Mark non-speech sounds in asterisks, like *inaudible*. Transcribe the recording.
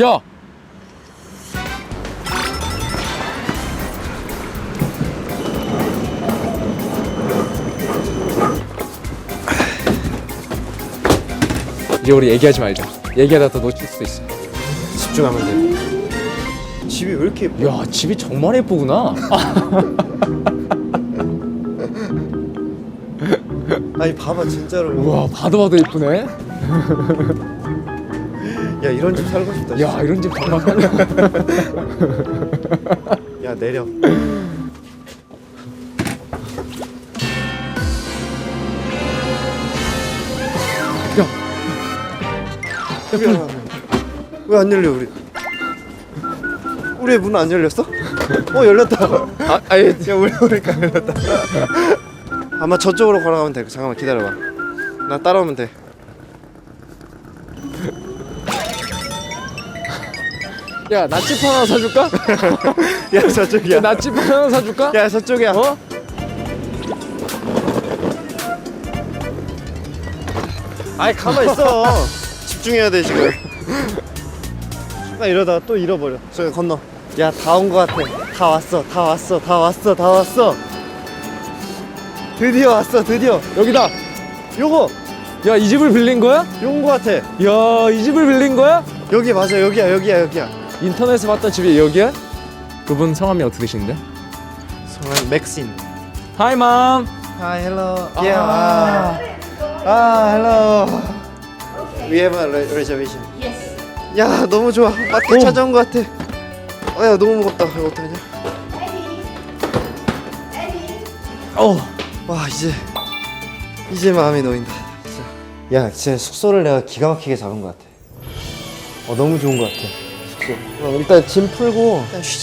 야! 이제 우리 얘기하지 말자. 얘기하다 더 놓칠 수도 있어. 집중하면 돼. 집이 왜 이렇게 예뻐? 야, 집이 정말 예쁘구나. *laughs* 아니 봐봐 진짜로. 우와, 봐도 봐도 예쁘네. *laughs* 야 이런 집 살고 싶다. 야, 이런 집 정말. 야 내려. 야, 왜안 열려 우리? 우리 문 안 열렸어? 어 열렸다. 아, 아예 야 우리 우리가 열렸다. 아마 저쪽으로 걸어가면 돼. 잠깐만 기다려봐. 나 따라오면 돼. 야, 나집 하나 사줄까? *laughs* 야 저쪽이야. 나집 하나 사줄까? 야 저쪽이야. 어? 아이 가만 있어. *laughs* 집중해야 돼 지금. 순간 이러다가 또 잃어버려. 저기 건너. 야 다 온 거 같아. 다 왔어. 다 왔어. 다 왔어. 다 왔어. 드디어 왔어. 드디어. 여기다. 요거 야, 이 집을 빌린 거야? 요건 거 같아. 야, 이 집을 빌린 거야? 여기 맞아. 여기야. 여기야. 여기야. 인터넷에 봤던 집이 여기야? 그분 성함이 어떻게 되시는데? 성함 맥신. Hi, mom. Hi, hello. Yeah. Ah, ah hello. We have a re- reservation. Yes. 야, 너무 좋아. 마트 오. 찾아온 것 같아. 어, 야, 너무 무겁다. 이거 어떡하냐? 어. 와, 이제 이제 마음이 놓인다. 진짜. 야, 진짜 숙소를 내가 기가 막히게 잡은 것 같아. 어, 너무 좋은 것 같아. 어, 일단 짐 풀고 일단 쉬자.